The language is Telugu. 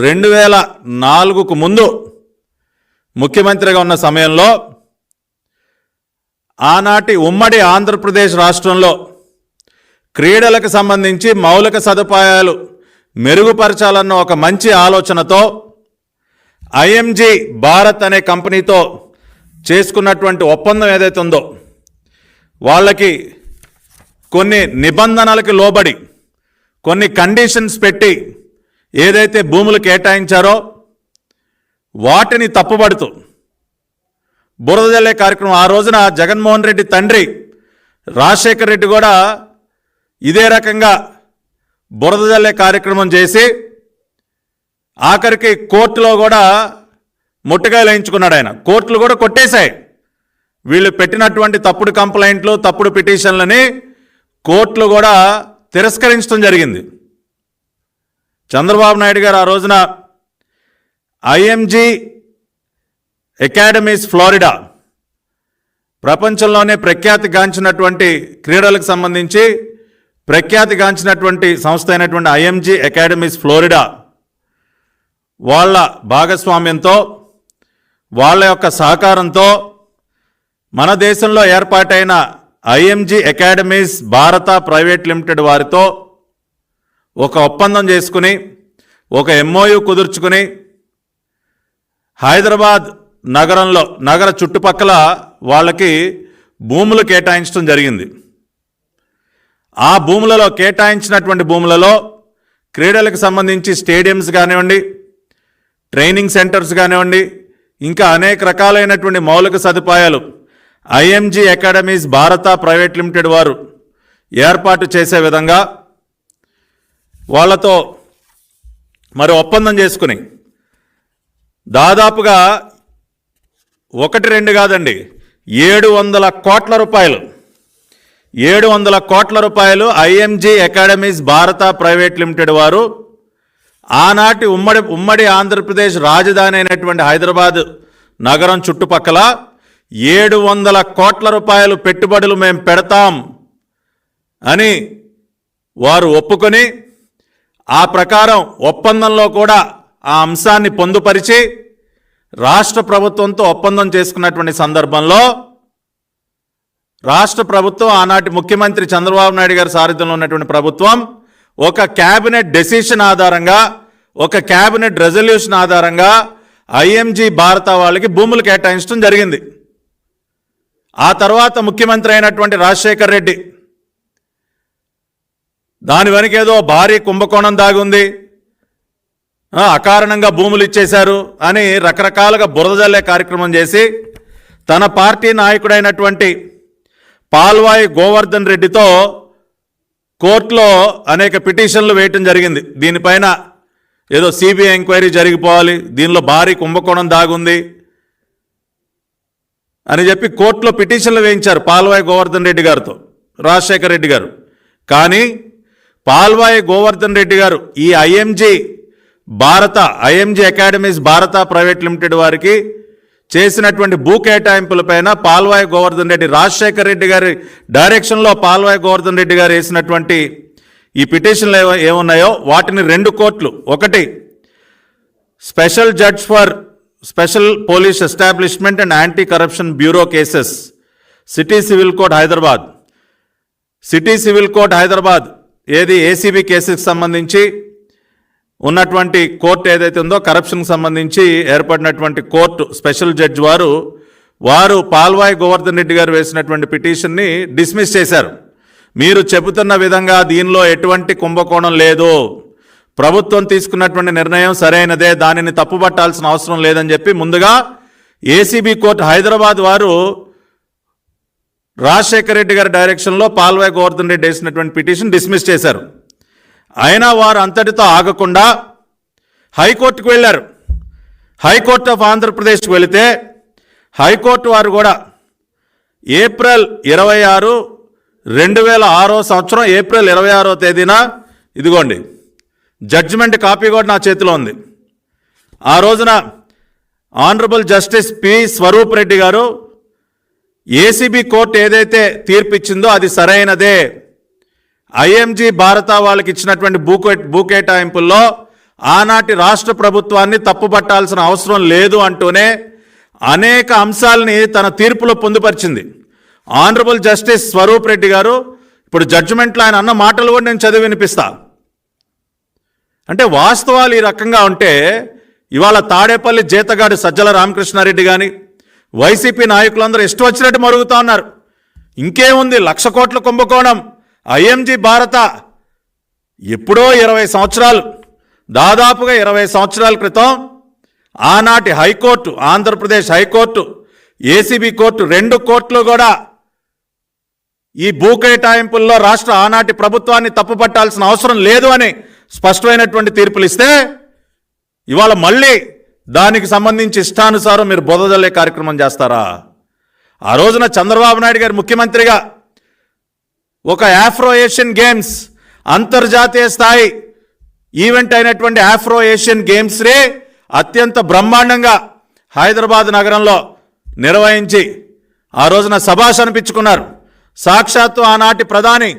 రెండు వేల నాలుగుకు ముందు ముఖ్యమంత్రిగా ఉన్న సమయంలో ఆనాటి ఉమ్మడి ఆంధ్రప్రదేశ్ రాష్ట్రంలో క్రీడలకు సంబంధించి మౌలిక సదుపాయాలు మెరుగుపరచాలన్న ఒక మంచి ఆలోచనతో ఐఎంజీ భారత్ అనే కంపెనీతో చేసుకున్నటువంటి ఒప్పందం ఏదైతే ఉందో వాళ్ళకి కొన్ని నిబంధనలకు లోబడి కొన్ని కండిషన్స్ పెట్టి ఏదైతే భూములు కేటాయించారో వాటిని తప్పుబడుతూ బురద జల్లే కార్యక్రమం. ఆ రోజున జగన్మోహన్ రెడ్డి తండ్రి రాజశేఖర్ రెడ్డి కూడా ఇదే రకంగా బురద జల్లే కార్యక్రమం చేసి ఆఖరికి కోర్టులో కూడా ముట్టకాయలు వేయించుకున్నాడు ఆయన. కోర్టులు కూడా కొట్టేశాయి. వీళ్ళు పెట్టినటువంటి తప్పుడు కంప్లైంట్లు తప్పుడు పిటిషన్లని కోర్టులు కూడా తిరస్కరించడం జరిగింది. చంద్రబాబు నాయుడు గారు ఆ రోజున ఐఎంజీ అకాడమీస్ ఫ్లోరిడా ప్రపంచంలోనే ప్రఖ్యాతిగాంచినటువంటి క్రీడలకు సంబంధించి ప్రఖ్యాతిగాంచినటువంటి సంస్థ అయినటువంటి ఐఎంజీ అకాడమీస్ ఫ్లోరిడా వాళ్ళ భాగస్వామ్యంతో వాళ్ళ యొక్క సహకారంతో మన దేశంలో ఏర్పాటైన IMG academies Bharata private limited వారితో ఒక ఒప్పందం చేసుకుని ఒక ఎంఓయు కుదుర్చుకుని హైదరాబాద్ నగరంలో నగర చుట్టుపక్కల వాళ్ళకి భూములు కేటాయించడం జరిగింది. ఆ భూములలో కేటాయించినటువంటి భూములలో క్రీడలకు సంబంధించి స్టేడియంస్ కానివ్వండి ట్రైనింగ్ సెంటర్స్ కానివ్వండి ఇంకా అనేక రకాలైనటువంటి మౌలిక సదుపాయాలు IMG academies Bharata private limited వారు ఏర్పాటు చేసే విధంగా వాళ్ళతో మరి ఒప్పందం చేసుకుని దాదాపుగా ఒకటి రెండు కాదండి ఏడు వందల కోట్ల రూపాయలు. ఏడు వందల కోట్ల రూపాయలు IMG academies Bharata private limited వారు ఆనాటి ఉమ్మడి ఉమ్మడి ఆంధ్రప్రదేశ్ రాజధాని అయినటువంటి హైదరాబాద్ నగరం చుట్టుపక్కల ఏడు వందల కోట్ల రూపాయలు పెట్టుబడులు మేము పెడతాం అని వారు ఒప్పుకొని ఆ ప్రకారం ఒప్పందంలో కూడా ఆ అంశాన్ని పొందుపరిచి రాష్ట్ర ప్రభుత్వంతో ఒప్పందం చేసుకున్నటువంటి సందర్భంలో రాష్ట్ర ప్రభుత్వం ఆనాటి ముఖ్యమంత్రి చంద్రబాబు నాయుడు గారి సారథ్యంలో ఉన్నటువంటి ప్రభుత్వం ఒక క్యాబినెట్ డెసిషన్ ఆధారంగా ఒక క్యాబినెట్ రెజల్యూషన్ ఆధారంగా ఐఎంజీ భారత వాళ్ళకి భూములు కేటాయించడం జరిగింది. ఆ తర్వాత ముఖ్యమంత్రి అయినటువంటి రాజశేఖర్ రెడ్డి దాని వెనక ఏదో భారీ కుంభకోణం దాగుంది. అకారణంగా భూములు ఇచ్చేశారు అని రకరకాలుగా బురద జల్లే కార్యక్రమం చేసి తన పార్టీ నాయకుడైనటువంటి పాల్వాయి గోవర్ధన్ రెడ్డితో కోర్టులో అనేక పిటిషన్లు వేయటం జరిగింది. దీనిపైన ఏదో సిబిఐ ఎంక్వైరీ జరిగిపోవాలి. దీనిలో భారీ కుంభకోణం దాగుంది అని చెప్పి కోర్టులో పిటిషన్లు వేయించారు పాల్వాయి గోవర్ధన్ రెడ్డి గారితో రాజశేఖర్ రెడ్డి గారు. కానీ పాల్వాయి గోవర్ధన్ రెడ్డి గారు ఈ IMG Bharata IMG academies Bharata private limited వారికి చేసినటువంటి భూ కేటాయింపులపైన పాల్వాయి గోవర్ధన్ రెడ్డి రాజశేఖర్ రెడ్డి గారి డైరెక్షన్లో పాల్వాయి గోవర్ధన్ రెడ్డి గారు వేసినటువంటి ఈ పిటిషన్లు ఏవ- ఏమున్నాయో వాటిని రెండు కోర్టులు ఒకటి special judge for special police establishment and anti corruption bureau cases city civil court Hyderabad. City civil court Hyderabad ఏది ఏసీబీ కేసుకి సంబంధించి ఉన్నటువంటి కోర్టు ఏదైతే ఉందో కరప్షన్కి సంబంధించి ఏర్పడినటువంటి కోర్టు స్పెషల్ జడ్జ్ వారు వారు పాల్వాయి గోవర్ధన్ రెడ్డి గారు వేసినటువంటి పిటిషన్ని డిస్మిస్ చేశారు. మీరు చెబుతున్న విధంగా దీనిలో ఎటువంటి కుంభకోణం లేదు. ప్రభుత్వం తీసుకున్నటువంటి నిర్ణయం సరైనదే దానిని తప్పుపట్టాల్సిన అవసరం లేదని చెప్పి ముందుగా ఏసీబీ కోర్టు హైదరాబాద్ వారు రాజశేఖర రెడ్డి గారి డైరెక్షన్లో పాల్వాయ్ గోవర్ధన్ రెడ్డి వేసినటువంటి పిటిషన్ డిస్మిస్ చేశారు. అయినా వారు అంతటితో ఆగకుండా హైకోర్టుకు వెళ్ళారు. హైకోర్టు ఆఫ్ ఆంధ్రప్రదేశ్కి వెళితే హైకోర్టు వారు కూడా ఏప్రిల్ ఇరవై ఆరు రెండు వేల ఆరో సంవత్సరం ఏప్రిల్ ఇరవై ఆరో తేదీన ఇదిగోండి జడ్జిమెంట్ కాపీ కూడా నా చేతిలో ఉంది. ఆ రోజున honourable justice P Swaroop Reddy గారు ఏసీబీ కోర్టు ఏదైతే తీర్పిచ్చిందో అది సరైనదే. ఐఎంజీ భారత వాళ్ళకి ఇచ్చినటువంటి భూ భూ కేటాయింపుల్లో ఆనాటి రాష్ట్ర ప్రభుత్వాన్ని తప్పుపట్టాల్సిన అవసరం లేదు అంటూనే అనేక అంశాలని తన తీర్పులో పొందుపరిచింది. ఆనరబుల్ జస్టిస్ స్వరూప్ రెడ్డి గారు ఇప్పుడు జడ్జిమెంట్లో ఆయన అన్న మాటలు కూడా నేను చదివి వినిపిస్తా. అంటే వాస్తవాలు ఈ రకంగా ఉంటే ఇవాళ తాడేపల్లి జీతగాడు సజ్జల రామకృష్ణారెడ్డి కానీ వైసీపీ నాయకులందరూ ఇష్టం వచ్చినట్టు మరుగుతా ఉన్నారు. ఇంకేముంది? లక్ష కోట్ల కుంభకోణం. ఐఎంజీ భారత ఎప్పుడో ఇరవై సంవత్సరాలు దాదాపుగా ఇరవై సంవత్సరాల క్రితం ఆనాటి high court Andhra Pradesh high court ACB court రెండు కోర్టులు కూడా ఈ భూ కేటాయింపుల్లో రాష్ట్ర ఆనాటి ప్రభుత్వాన్ని తప్పుపట్టాల్సిన అవసరం లేదు అని స్పష్టమైనటువంటి తీర్పులు ఇస్తే ఇవాళ మళ్ళీ దానికి సంబంధించి ఇష్టానుసారం మీరు బురదజల్లే కార్యక్రమం చేస్తారా? ఆ రోజున చంద్రబాబు నాయుడు గారు ముఖ్యమంత్రిగా ఒక ఆఫ్రో ఏషియన్ గేమ్స్ అంతర్జాతీయ స్థాయి ఈవెంట్ అయినటువంటి ఆఫ్రో ఏషియన్ గేమ్స్ రే అత్యంత బ్రహ్మాండంగా హైదరాబాద్ నగరంలో నిర్వహించి ఆ రోజున సభాష్ అనిపించుకున్నారు. సాక్షాత్తు ఆనాటి ప్రధాని